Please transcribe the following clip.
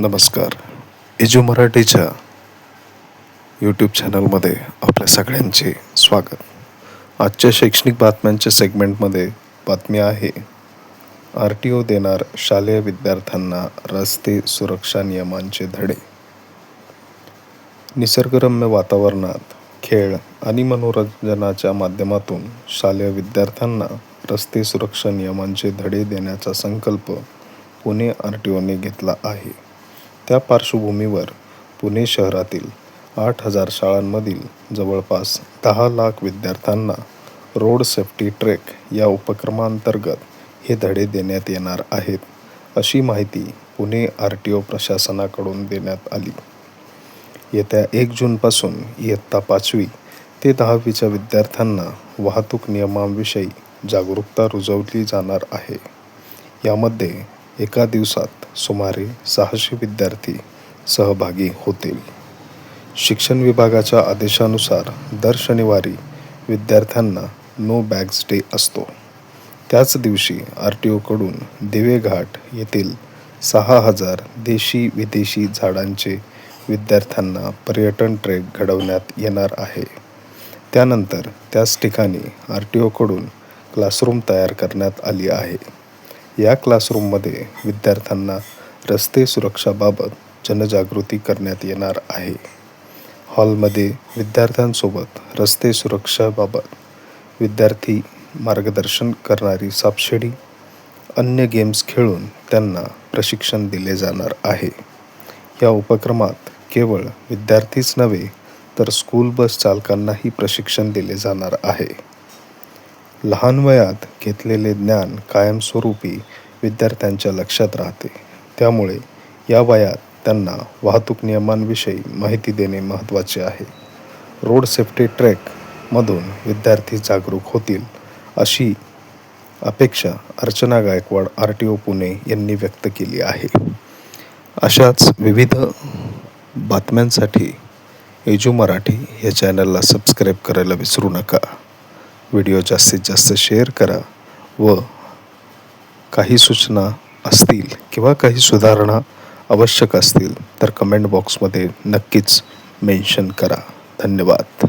नमस्कार. इजू मराठीच्या यूट्यूब चॅनलमध्ये आपल्या सगळ्यांचे स्वागत. आजच्या शैक्षणिक बातम्यांच्या सेगमेंटमध्ये बातमी आहे आर टी ओ देणार शालेय विद्यार्थ्यांना रस्ते सुरक्षा नियमांचे धडे. निसर्गरम्य वातावरणात खेळ आणि मनोरंजनाच्या माध्यमातून शालेय विद्यार्थ्यांना रस्ते सुरक्षा नियमांचे धडे देण्याचा संकल्प पुणे आर टी ओने घेतला आहे. त्या पार्श्वभूमीवर पुणे शहरातील आठ हजार शाळांमधील जवळपास दहा लाख विद्यार्थ्यांना रोड सेफ्टी ट्रेक या उपक्रमांतर्गत हे धडे देण्यात येणार आहेत अशी माहिती पुणे आर टी ओ प्रशासनाकडून देण्यात आली. येत्या एक जूनपासून इयत्ता पाचवी ते दहावीच्या विद्यार्थ्यांना वाहतूक नियमांविषयी जागरूकता रुजवली जाणार आहे. यामध्ये एका दिवसात सुमारे सहाशे विद्यार्थी सहभागी होतील. शिक्षण विभागाच्या आदेशानुसार दर शनिवारी विद्यार्थ्यांना नो बॅग्स डे असतो. त्याच दिवशी आर टी ओकडून दिवेघाट येथील सहा हजार देशी विदेशी झाडांचे विद्यार्थ्यांना पर्यटन ट्रेक घडवण्यात येणार आहे. त्यानंतर त्याच ठिकाणी आर टी ओकडून क्लासरूम तयार करण्यात आली आहे. या क्लासरूममध्ये विद्यार्थ्यांना रस्ते सुरक्षाबाबत जनजागृती करण्यात येणार आहे. हॉलमध्ये विद्यार्थ्यांसोबत रस्ते सुरक्षाबाबत विद्यार्थी मार्गदर्शन करणारी सापशिडी अन्य गेम्स खेळून त्यांना प्रशिक्षण दिले जाणार आहे. या उपक्रमात केवळ विद्यार्थीच नव्हे तर स्कूल बस चालकांनाही प्रशिक्षण दिले जाणार आहे. लहान वयात घेतलेले ज्ञान कायमस्वरूपी विद्यार्थ्यांच्या लक्षात राहते. त्यामुळे या वयात त्यांना वाहतूक नियमांविषयी माहिती देणे महत्त्वाचे आहे. रोड सेफ्टी ट्रॅकमधून विद्यार्थी जागरूक होतील अशी अपेक्षा Archana Gaikwad R T O Pune यांनी व्यक्त केली आहे. अशाच विविध बातम्यांसाठी एजू मराठी या चॅनलला सबस्क्राईब करायला विसरू नका. व्हिडिओ जास्तीत जास्त शेअर करा व काही सूचना असतील किंवा काही सुधारणा आवश्यक असतील तर कमेंट बॉक्समध्ये नक्कीच मेन्शन करा. धन्यवाद.